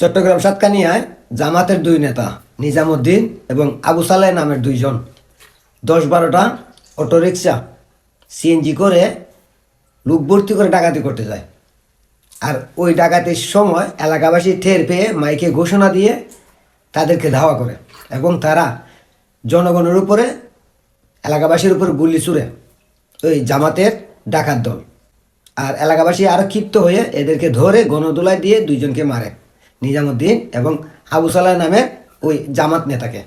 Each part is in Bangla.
চট্টগ্রাম সাতকানিয়ায় জামাতের দুই নেতা, নিজামুদ্দিন এবং আবু সালেহ নামের দুইজন। দশ বারোটা অটোরিকশা সিএনজি করে লোক ভর্তি করে ডাকাতি করতে যায়। আর ওই ডাকাতির সময় এলাকাবাসী ঠের পেয়ে মাইকে ঘোষণা দিয়ে তাদেরকে ধাওয়া করে এবং তারা জনগণের উপরে, এলাকাবাসীর উপর গুলি ছুড়ে ওই জামাতের ডাকাত দল। আর এলাকাবাসী আরও ক্ষিপ্ত হয়ে এদেরকে ধরে গণদোলায় দিয়ে দুইজনকে মারে। নিজামুদ্দিন এবং আবু সালাহ নামে ওই জামাত নেতাকে।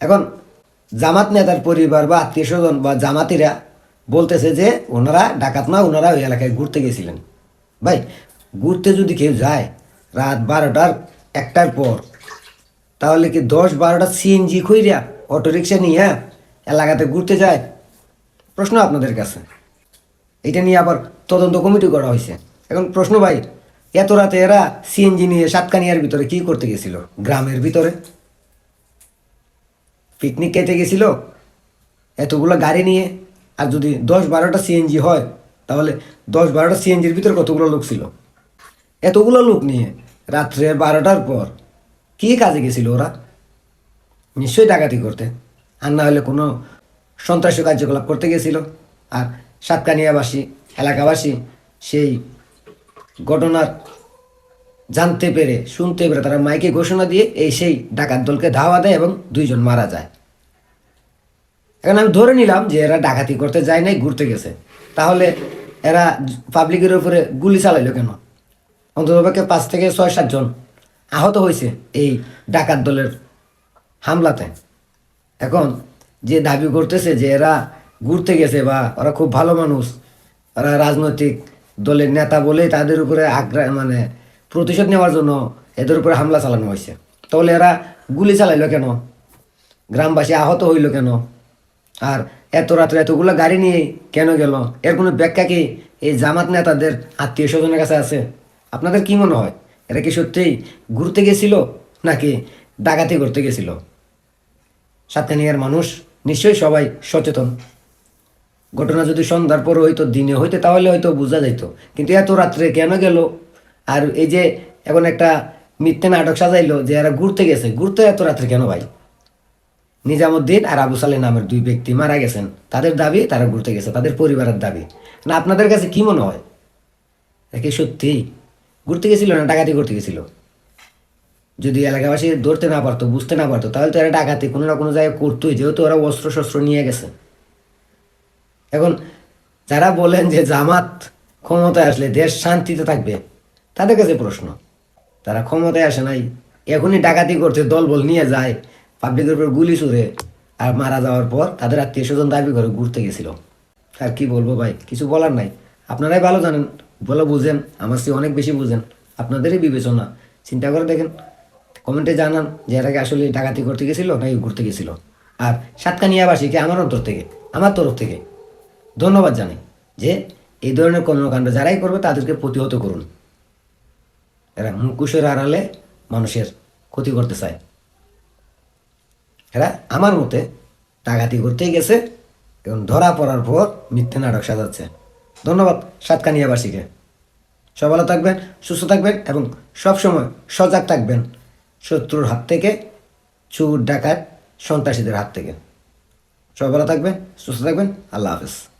এখন জামাত নেতার পরিবার বা আত্মীয় স্বজন বা জামাতিরা বলতেছে যে ওনারা ডাকাত না, ওনারা ওই এলাকায় ঘুরতে গেছিলেন। ভাই, ঘুরতে যদি কেউ যায় রাত বারোটার একটার পর, তাহলে কি দশ বারোটা সিএনজি খুঁড়িয়া অটোরিকশা নিয়ে এলাকাতে ঘুরতে যায়? প্রশ্ন আপনাদের কাছে। এটা নিয়ে আবার তদন্ত কমিটি করা হয়েছে এখন প্রশ্ন ভাই এত রাতে এরা সিএনজি নিয়ে সাতকানিয়ার ভিতরে কি করতে গেছিল? গ্রামের ভিতরে। পিকনিক খেতে গেছিল। এতগুলো গাড়ি নিয়ে। আর যদি দশ বারোটা সিএনজি হয়, তাহলে দশ বারোটা সিএনজির ভিতরে কতগুলো লোক ছিল? এতগুলো লোক নিয়ে রাত্রে বারোটার পর কি কাজে গেছিল ওরা? নিশ্চয়ই ডাকাতি করতে। আর না হলে কোনো সন্ত্রাসী কার্যকলাপ করতে গেছিল। আর সাতকানিয়াবাসী, এলাকাবাসী সেই ঘটনার জানতে পেরে, শুনতে পেরে তারা মাইকে ঘোষণা দিয়ে এই সেই ডাকাত দলকে ধাওয়া দেয় এবং দুইজন মারা যায়। এখন আমি ধরে নিলাম যে এরা ডাকাতি করতে যায় নাই, ঘুরতে গেছে। তাহলে এরা পাবলিকের উপরে গুলি চালাইলো কেন? অন্ততপক্ষে পাঁচ থেকে ছয় সাতজন আহত হয়েছে এই ডাকাত দলের হামলাতে। এখন যে দাবি করতেছে যে এরা ঘুরতে গেছে বা ওরা খুব ভালো মানুষ, ওরা রাজনৈতিক দলের নেতা বলেই তাদের উপরে আগ্রা মানে প্রতিশোধ নেওয়ার জন্য এদের উপরে হামলা চালানো হয়েছে। তাহলে এরা গুলি চালাইলো কেন? গ্রামবাসী আহত হইল কেন? আর এত রাত্রে এতগুলো গাড়ি নিয়ে কেন গেল? এর কোনো ব্যাখ্যা কি এই জামাত নেতাদের আত্মীয় স্বজনের কাছে আছে? আপনাদের কি মনে হয়? এরা কি সত্যিই ঘুরতে গেছিল নাকি ডাকাতি করতে গেছিল? সাতকানিয়ার মানুষ নিশ্চয়ই সবাই সচেতন। ঘটনা যদি সন্ধ্যার পর হইতো, দিনে হইতে, তাহলে হয়তো বোঝা যাইতো। কিন্তু এত রাত্রে কেন গেল? আর এই যে এখন একটা মিথ্যে নাটক সাজাইলো যে এরা ঘুরতে গেছে, ঘুরতে এত রাত্রে কেন ভাই? নিজামুদ্দিন আর আবু সালে নামের দুই ব্যক্তি মারা গেছেন। তাদের দাবি, তারা ঘুরতে গেছে, তাদের পরিবারের দাবি। না, আপনাদের কাছে কি মনে হয়? একে সত্যি? ঘুরতে গেছিল না ডাকাতি করতে গেছিল? যদি এলাকাবাসী ধরতে না পারতো, বুঝতে না পারতো, তাহলে তো এরা ডাকাতি কোনো না কোনো জায়গায় করতোই। যেহেতু ওরা অস্ত্র শস্ত্র নিয়ে গেছে। এখন যারা বলেন যে জামাত ক্ষমতায় আসলে দেশ শান্তিতে থাকবে, তাদের কাছে প্রশ্ন। তারা ক্ষমতায় আসে নাই, এখনই ডাকাতি করছে দলবল নিয়ে যায়, পাবলিকের উপর গুলি ছুড়ে, আর মারা যাওয়ার পর তাদের আত্মীয় স্বজন দাবি করে ঘুরতে গেছিল। আর কি বলব ভাই, কিছু বলার নাই। আপনারাই ভালো জানেন, ভালো বুঝেন, আমার চেয়ে অনেক বেশি বুঝেন। আপনাদেরই বিবেচনা। চিন্তা করে দেখেন, কমেন্টে জানান যে আগে আসলে ডাকাতি করতে গেছিল নাকি ঘুরতে গেছিল। আর সাতকানিয়াবাসীকে আমার অন্তর থেকে, আমার তরফ থেকে ধন্যবাদ জানাই যে এই ধরনের কর্মকাণ্ড যারাই করবে তাদেরকে প্রতিহত করুন। এরা মুখোশের আড়ালে মানুষের ক্ষতি করতে চায়। এরা আমার মতে ডাকাতি করতেই গেছে এবং ধরা পড়ার পর মিথ্যে নাটক সাজাচ্ছে। ধন্যবাদ সাতকানিয়াবাসীকে। সব ভালো থাকবেন, সুস্থ থাকবেন এবং সবসময় সজাগ থাকবেন শত্রুর হাত থেকে, চুর, ডাকাত, সন্ত্রাসীদের হাত থেকে। সব ভালো থাকবেন, সুস্থ থাকবেন, আল্লাহ হাফেজ।